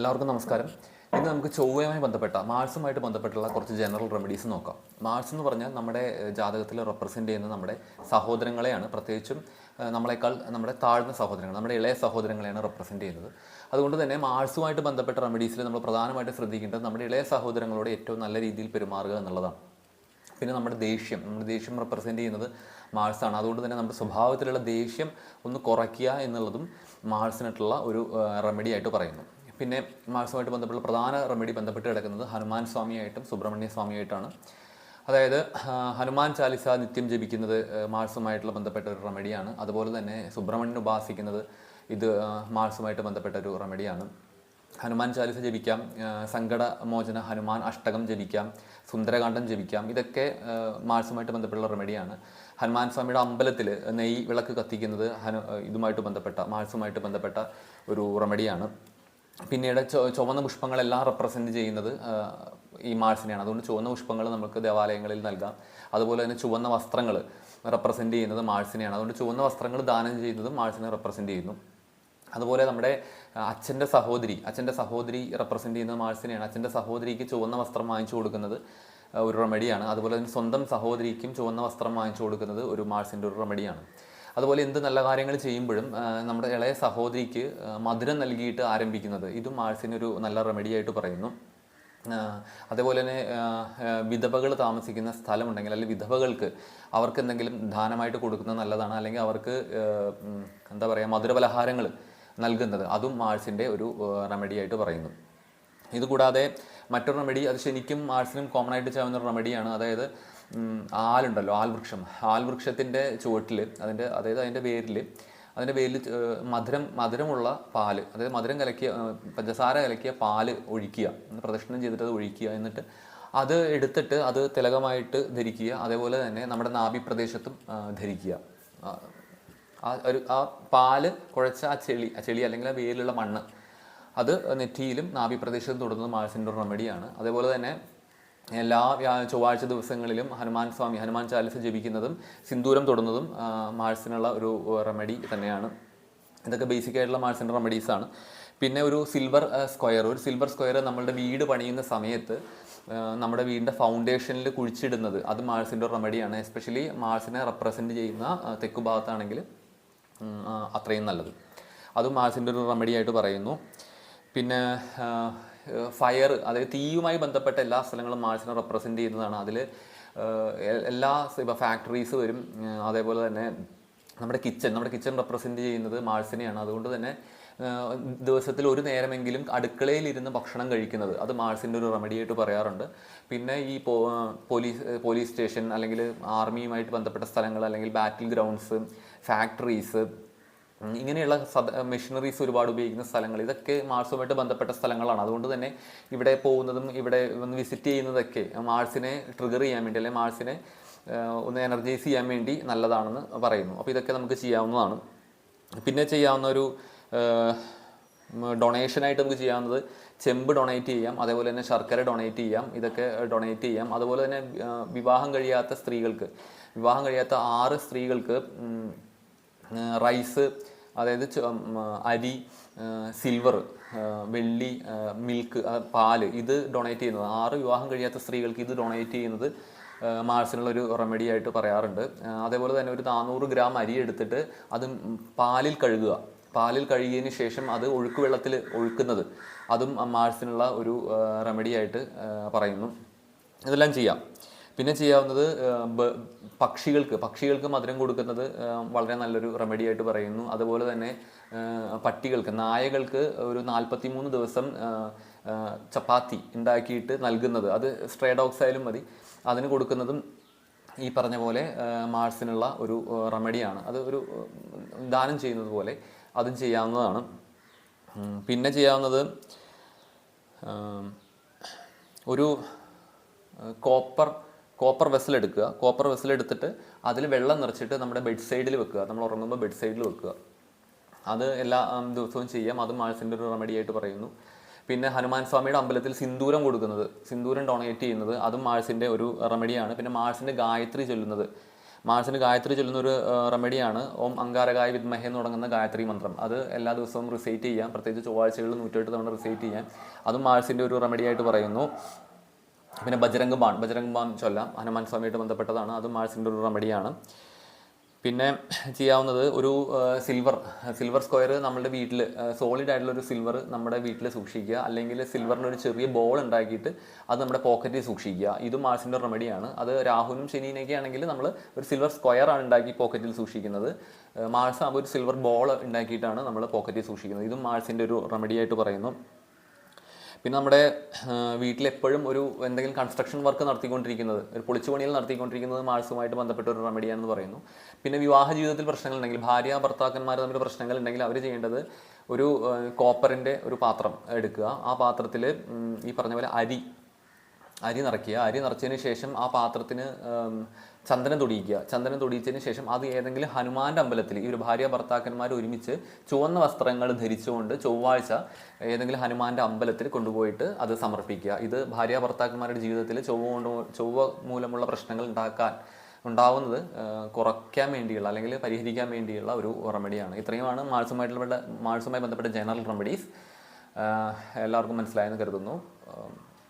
എല്ലാവർക്കും നമസ്കാരം. ഇന്ന് നമുക്ക് ചൊവ്വയുമായി ബന്ധപ്പെട്ട മാർസുമായിട്ട് ബന്ധപ്പെട്ടുള്ള കുറച്ച് ജനറൽ റെമഡീസ് നോക്കാം. മാർസ് എന്ന് പറഞ്ഞാൽ നമ്മുടെ ജാതകത്തിൽ റെപ്രസെന്റ് ചെയ്യുന്ന നമ്മുടെ സഹോദരങ്ങളെയാണ്. പ്രത്യേകിച്ചും നമ്മളെക്കാൾ നമ്മുടെ താഴ്ന്ന സഹോദരങ്ങൾ നമ്മുടെ ഇളയ സഹോദരങ്ങളെയാണ് റെപ്രസെന്റ് ചെയ്യുന്നത്. അതുകൊണ്ട് തന്നെ മാർസുമായിട്ട് ബന്ധപ്പെട്ട റെമഡീസിൽ നമ്മൾ പ്രധാനമായിട്ട് ശ്രദ്ധിക്കേണ്ടത് നമ്മുടെ ഇളയ സഹോദരങ്ങളോട് ഏറ്റവും നല്ല രീതിയിൽ പെരുമാറുക എന്നുള്ളതാണ്. പിന്നെ നമ്മുടെ ദേഷ്യം നമ്മുടെ ദേഷ്യം റെപ്രസെന്റ് ചെയ്യുന്നത് മാൾസാണ് അതുകൊണ്ട് തന്നെ നമ്മുടെ സ്വഭാവത്തിലുള്ള ദേഷ്യം ഒന്ന് കുറയ്ക്കുക എന്നുള്ളതും മാൾസിനായിട്ടുള്ള ഒരു റെമഡി ആയിട്ട് പറയുന്നു. പിന്നെ മാർസുമായിട്ട് ബന്ധപ്പെട്ട പ്രധാന റെമഡി ബന്ധപ്പെട്ട് കിടക്കുന്നത് ഹനുമാൻ സ്വാമിയായിട്ടും സുബ്രഹ്മണ്യ സ്വാമിയായിട്ടാണ്. അതായത് ഹനുമാൻ ചാലിസ നിത്യം ജപിക്കുന്നത് മാർസുമായിട്ടുള്ള ബന്ധപ്പെട്ട ഒരു റെമഡിയാണ്. അതുപോലെ തന്നെ സുബ്രഹ്മണ്യൻ ഉപാസിക്കുന്നത് ഇത് മാർസുമായിട്ട് ബന്ധപ്പെട്ട ഒരു റെമഡിയാണ്. ഹനുമാൻ ചാലിസ ജപിക്കാം സങ്കടമോചന സങ്കട മോചന ഹനുമാൻ അഷ്ടകം ജപിക്കാം സുന്ദരകാന്ഡം ജപിക്കാം ഇതൊക്കെ മാർസുമായിട്ട് ബന്ധപ്പെട്ടുള്ള റെമഡിയാണ്. ഹനുമാൻ സ്വാമിയുടെ അമ്പലത്തിൽ നെയ് വിളക്ക് കത്തിക്കുന്നത് ഹനു ഇതുമായിട്ട് ബന്ധപ്പെട്ട മാർസുമായിട്ട് ബന്ധപ്പെട്ട ഒരു റെമഡിയാണ്. പിന്നീട് ചുവന്ന പുഷ്പങ്ങളെല്ലാം റെപ്രസെന്റ് ചെയ്യുന്നത് ഈ മാർസിനെയാണ് അതുകൊണ്ട് ചുവന്ന പുഷ്പങ്ങൾ നമുക്ക് ദേവാലയങ്ങളിൽ നൽകാം. അതുപോലെ തന്നെ ചുവന്ന വസ്ത്രങ്ങൾ റെപ്രസെന്റ് ചെയ്യുന്നത് മാൾസിനെയാണ് അതുകൊണ്ട് ചുവന്ന വസ്ത്രങ്ങൾ ദാനം ചെയ്യുന്നതും മാൾസിനെ റെപ്രസെന്റ് ചെയ്യുന്നു. അതുപോലെ നമ്മുടെ അച്ഛന്റെ സഹോദരി അച്ഛന്റെ സഹോദരി റെപ്രസെന്റ് ചെയ്യുന്നത് മാൾസിനെയാണ് അച്ഛന്റെ സഹോദരിക്ക് ചുവന്ന വസ്ത്രം വാങ്ങിച്ചു കൊടുക്കുന്നത് ഒരു റെമഡിയാണ് അതുപോലെ തന്നെ സ്വന്തം സഹോദരിക്കും ചുവന്ന വസ്ത്രം വാങ്ങിച്ചു കൊടുക്കുന്നത് ഒരു മാൾസിന്റെ ഒരു റെമഡിയാണ് അതുപോലെ എന്ത് നല്ല കാര്യങ്ങൾ ചെയ്യുമ്പോഴും നമ്മുടെ ഇളയ സഹോദരിക്ക് മധുരം നൽകിയിട്ട് ആരംഭിക്കുന്നത്. ഇതും ആഴ്സിനൊരു നല്ല റെമഡിയായിട്ട് പറയുന്നു. ആ, അതേപോലെ തന്നെ വിധവകൾ താമസിക്കുന്ന സ്ഥലമുണ്ടെങ്കിൽ അല്ലെങ്കിൽ വിധവകൾക്ക് അവർക്ക് എന്തെങ്കിലും ദാനമായിട്ട് കൊടുക്കുന്നത് നല്ലതാണ്. അല്ലെങ്കിൽ അവർക്ക് എന്താ പറയുക മധുരപലഹാരങ്ങൾ നൽകുന്നത്. അതും മാൾസിന്റെ ഒരു റെമഡി ആയിട്ട് പറയുന്നു. ഇതുകൂടാതെ മറ്റൊരു റെമഡി അത് ശരിക്കും ആർട്സിനും കോമൺ ആയിട്ട് ചെയ്യാവുന്ന ഒരു റെമഡിയാണ് അതായത് ആലുണ്ടല്ലോ ആൽവൃക്ഷം. ആൽവൃക്ഷത്തിന്റെ ചുവട്ടിൽ അതിന്റെ അതായത് അതിന്റെ വേരിൽ അതിന്റെ ഏഹ്, മധുരം മധുരമുള്ള പാൽ അതായത് മധുരം കലക്കിയ പഞ്ചസാര കലക്കിയ പാൽ ഒഴിക്കുക. പ്രദക്ഷിണം ചെയ്തിട്ട് അത് ഒഴിക്കുക. എന്നിട്ട് അത് എടുത്തിട്ട് അത് തിലകമായിട്ട് ധരിക്കുക. അതേപോലെ തന്നെ നമ്മുടെ നാഭി പ്രദേശത്തും ധരിക്കുക. ആ, ഒരു ആ പാൽ കുഴച്ച ആ ചെളി ആ ചെളി അല്ലെങ്കിൽ ആ വേരിലുള്ള മണ്ണ് അത് നെറ്റിയിലും നാഭി പ്രദേശത്തും തൊടുന്നത് മാഴ്സിന്റെ റെമഡിയാണ് അതേപോലെ തന്നെ എല്ലാ ചൊവ്വാഴ്ച ദിവസങ്ങളിലും ഹനുമാൻ സ്വാമി ഹനുമാൻ ചാലിസ് ജപിക്കുന്നതും സിന്ദൂരം തൊടുന്നതും മാഴ്സിനുള്ള ഒരു റെമഡി തന്നെയാണ്. ഇതൊക്കെ ബേസിക് ആയിട്ടുള്ള മാൾസിന്റെ റെമഡീസാണ് പിന്നെ ഒരു സിൽവർ സ്ക്വയർ ഒരു സിൽവർ സ്ക്വയർ നമ്മളുടെ വീട് പണിയുന്ന സമയത്ത് നമ്മുടെ വീടിന്റെ ഫൗണ്ടേഷനിൽ കുഴിച്ചിടുന്നത് അത് മാൾസിന്റെ റെമഡിയാണ് എസ്പെഷ്യലി മാൾസിനെ റെപ്രസെന്റ് ചെയ്യുന്ന തെക്കു ഭാഗത്താണെങ്കിൽ അത്രയും നല്ലത്. അതും മാൾസിന്റെ ഒരു റെമഡി ആയിട്ട് പറയുന്നു. പിന്നെ ഫയർ അതായത് തീയുമായി ബന്ധപ്പെട്ട എല്ലാ സ്ഥലങ്ങളും മാർച്ചിനെ റെപ്രസെന്റ് ചെയ്യുന്നതാണ്. അതിൽ എല്ലാ ഇപ്പോൾ ഫാക്ടറീസ് വരും. അതേപോലെ തന്നെ നമ്മുടെ കിച്ചൺ നമ്മുടെ കിച്ചൺ റെപ്രസെന്റ് ചെയ്യുന്നത് മാൾസിനെയാണ് അതുകൊണ്ട് തന്നെ ദിവസത്തിൽ ഒരു നേരമെങ്കിലും അടുക്കളയിലിരുന്ന് ഭക്ഷണം കഴിക്കുന്നത്. അത് മാൾസിന്റെ ഒരു റെമഡി ആയിട്ട് പറയാറുണ്ട്. പിന്നെ ഈ പോലീസ് പോലീസ് സ്റ്റേഷൻ അല്ലെങ്കിൽ ആർമിയുമായിട്ട് ബന്ധപ്പെട്ട സ്ഥലങ്ങൾ അല്ലെങ്കിൽ ബാറ്റിൽ ഗ്രൗണ്ട്സ് ഫാക്ടറീസ് ഇങ്ങനെയുള്ള മെഷീനറീസ് ഒരുപാട് ഉപയോഗിക്കുന്ന സ്ഥലങ്ങൾ. ഇതൊക്കെ മാർസുമായിട്ട് ബന്ധപ്പെട്ട സ്ഥലങ്ങളാണ്. അതുകൊണ്ട് തന്നെ ഇവിടെ പോകുന്നതും ഇവിടെ വന്ന് വിസിറ്റ് ചെയ്യുന്നതൊക്കെ മാർസിനെ ട്രിഗർ ചെയ്യാൻ വേണ്ടി അല്ലെങ്കിൽ മാർസിനെ ഒന്ന് എനർജൈസ് ചെയ്യാൻ വേണ്ടി നല്ലതാണെന്ന് പറയുന്നു. അപ്പോൾ ഇതൊക്കെ നമുക്ക് ചെയ്യാവുന്നതാണ്. പിന്നെ ചെയ്യാവുന്ന ഒരു ഡൊണേഷനായിട്ട് നമുക്ക് ചെയ്യാവുന്നത് ചെമ്പ് ഡൊണേറ്റ് ചെയ്യാം അതേപോലെ തന്നെ ശർക്കര ഡൊണേറ്റ് ചെയ്യാം ഇതൊക്കെ ഡൊണേറ്റ് ചെയ്യാം. അതുപോലെ തന്നെ വിവാഹം കഴിയാത്ത സ്ത്രീകൾക്ക് വിവാഹം കഴിയാത്ത ആറ് സ്ത്രീകൾക്ക് റൈസ് അതായത് അരി സിൽവർ വെള്ളി മിൽക്ക് പാൽ ഇത് ഡൊണേറ്റ് ചെയ്യുന്നത്. ആറ് വിവാഹം കഴിയാത്ത സ്ത്രീകൾക്ക് ഇത് ഡൊണേറ്റ് ചെയ്യുന്നത് മാർസിനുള്ള ഒരു റെമഡി ആയിട്ട് പറയാറുണ്ട്. അതേപോലെ തന്നെ ഒരു നാനൂറ് ഗ്രാം അരി എടുത്തിട്ട് അത് പാലിൽ കഴുകുക. പാലിൽ കഴുകിയതിന് ശേഷം അത് ഒഴുക്ക് വെള്ളത്തിൽ ഒഴുക്കുന്നത്. അതും മാർസിനുള്ള ഒരു റെമഡി ആയിട്ട് പറയുന്നു. ഇതെല്ലാം ചെയ്യാം. പിന്നെ ചെയ്യാവുന്നത് പക്ഷികൾക്ക് പക്ഷികൾക്ക് മധുരം കൊടുക്കുന്നത് വളരെ നല്ലൊരു റെമഡി ആയിട്ട് പറയുന്നു. അതുപോലെ തന്നെ പട്ടികൾക്ക് നായകൾക്ക് ഒരു നാൽപ്പത്തി മൂന്ന് ദിവസം ചപ്പാത്തി ഉണ്ടാക്കിയിട്ട് നൽകുന്നത്. അത് സ്ട്രേ ഡോഗ്സ് ആയാലും മതി. അതിന് കൊടുക്കുന്നതും ഈ പറഞ്ഞ പോലെ മാർസിനുള്ള ഒരു റെമഡിയാണ് അത് ഒരു ദാനം ചെയ്യുന്നത് പോലെ അതും ചെയ്യാവുന്നതാണ്. പിന്നെ ചെയ്യാവുന്നത് ഒരു കോപ്പർ കോപ്പർ വെസൽ എടുക്കുക. കോപ്പർ വെസൽ എടുത്തിട്ട് അതിൽ വെള്ളം നിറച്ചിട്ട് നമ്മുടെ ബെഡ് സൈഡിൽ വെക്കുക. നമ്മൾ ഉറങ്ങുമ്പോൾ ബെഡ് സൈഡിൽ വെക്കുക. അത് എല്ലാ ദിവസവും ചെയ്യാം. അതും മാൾസിന്റെ ഒരു റെമഡി ആയിട്ട് പറയുന്നു. പിന്നെ ഹനുമാൻ സ്വാമിയുടെ അമ്പലത്തിൽ സിന്ദൂരം കൊടുക്കുന്നത്. സിന്ദൂരം ഡൊണേറ്റ് ചെയ്യുന്നത് അതും മാൾസിന്റെ ഒരു റെമഡിയാണ് പിന്നെ മാൾസിന്റെ ഗായത്രി ചൊല്ലുന്നത്. മാഴ്സിന് ഗായത്രി ചൊല്ലുന്ന ഒരു റെമഡിയാണ് ഓം അങ്കാരകായ വിദ്മഹേ എന്ന് തുടങ്ങുന്ന ഗായത്രി മന്ത്രം. അത് എല്ലാ ദിവസവും റിസൈറ്റ് ചെയ്യാം. പ്രത്യേകിച്ച് ചൊവ്വാഴ്ചകളിൽ നൂറ്റെട്ട് തവണ റിസൈറ്റ് ചെയ്യാം. അതും മാഴ്സിന്റെ ഒരു റെമഡിയായിട്ട് പറയുന്നു. പിന്നെ ബജരംഗ് ബാൺ ബജരംഗ് ബാൺ ചൊല്ലാം. ഹനുമാൻ സ്വാമിയായിട്ട് ബന്ധപ്പെട്ടതാണ്. അതും മാഴ്സിന്റെ ഒരു റെമഡിയാണ്. പിന്നെ ചെയ്യാവുന്നത് ഒരു സിൽവർ. സിൽവർ സ്ക്വയർ നമ്മുടെ വീട്ടിൽ സോളിഡ് ആയിട്ടുള്ള ഒരു സിൽവർ നമ്മുടെ വീട്ടിൽ സൂക്ഷിക്കുക. അല്ലെങ്കിൽ സിൽവറിന്റെ ഒരു ചെറിയ ബോൾ ഉണ്ടാക്കിയിട്ട് അത് നമ്മുടെ പോക്കറ്റിൽ സൂക്ഷിക്കുക. ഇതും മാർസിന്റെ റെമഡിയാണ്. അത് രാഹുലും ശനിയൊക്കെ ആണെങ്കിൽ നമ്മൾ ഒരു സിൽവർ സ്ക്വയർ ആണ് ഉണ്ടാക്കി പോക്കറ്റിൽ സൂക്ഷിക്കുന്നത്. മാഴ്സ് ഒരു സിൽവർ ബോൾ ഉണ്ടാക്കിയിട്ടാണ് നമ്മൾ പോക്കറ്റിൽ സൂക്ഷിക്കുന്നത്. ഇതും മാർസിന്റെ ഒരു റെമഡിയായിട്ട് പറയുന്നു. പിന്നെ നമ്മുടെ വീട്ടിലെപ്പോഴും ഒരു എന്തെങ്കിലും കൺസ്ട്രക്ഷൻ വർക്ക് നടത്തിക്കൊണ്ടിരിക്കുന്നത് ഒരു പൊളിച്ചുപണിയിൽ നടത്തിക്കൊണ്ടിരിക്കുന്നത് മാൾസുമായിട്ട് ബന്ധപ്പെട്ട ഒരു റെമഡിയാണെന്ന് പറയുന്നു. പിന്നെ വിവാഹ ജീവിതത്തിൽ പ്രശ്നങ്ങൾ ഉണ്ടെങ്കിൽ ഭാര്യ ഭർത്താക്കന്മാർ തമ്മിൽ പ്രശ്നങ്ങൾ ഉണ്ടെങ്കിൽ അവർ ചെയ്യേണ്ടത് ഒരു കോപ്പറിന്റെ ഒരു പാത്രം എടുക്കുക. ആ പാത്രത്തിൽ ഈ പറഞ്ഞ പോലെ അരി അരി നിറയ്ക്കുക. അരി നിറച്ചതിന് ശേഷം ആ പാത്രത്തിന് ചന്ദനം തൊടിയിക്കുക. ചന്ദനം തൊടിയിച്ചതിന് ശേഷം അത് ഏതെങ്കിലും ഹനുമാന്റെ അമ്പലത്തിൽ ഈ ഒരു ഭാര്യ ഭർത്താക്കന്മാർ ഒരുമിച്ച് ചുവന്ന വസ്ത്രങ്ങൾ ധരിച്ചുകൊണ്ട് ചൊവ്വാഴ്ച ഏതെങ്കിലും ഹനുമാന്റെ അമ്പലത്തിൽ കൊണ്ടുപോയിട്ട് അത് സമർപ്പിക്കുക. ഇത് ഭാര്യ ഭർത്താക്കന്മാരുടെ ജീവിതത്തിൽ ചൊവ്വ കൊണ്ട് ചൊവ്വ മൂലമുള്ള പ്രശ്നങ്ങൾ ഉണ്ടാക്കാൻ ഉണ്ടാവുന്നത് കുറയ്ക്കാൻ വേണ്ടിയുള്ള അല്ലെങ്കിൽ പരിഹരിക്കാൻ വേണ്ടിയുള്ള ഒരു റെമഡിയാണ്. ഇത്രയുമാണ് മാൾസുമായിട്ടുള്ള മാൾസുമായി ബന്ധപ്പെട്ട ജനറൽ റെമഡീസ്. എല്ലാവർക്കും മനസ്സിലായെന്ന് കരുതുന്നു.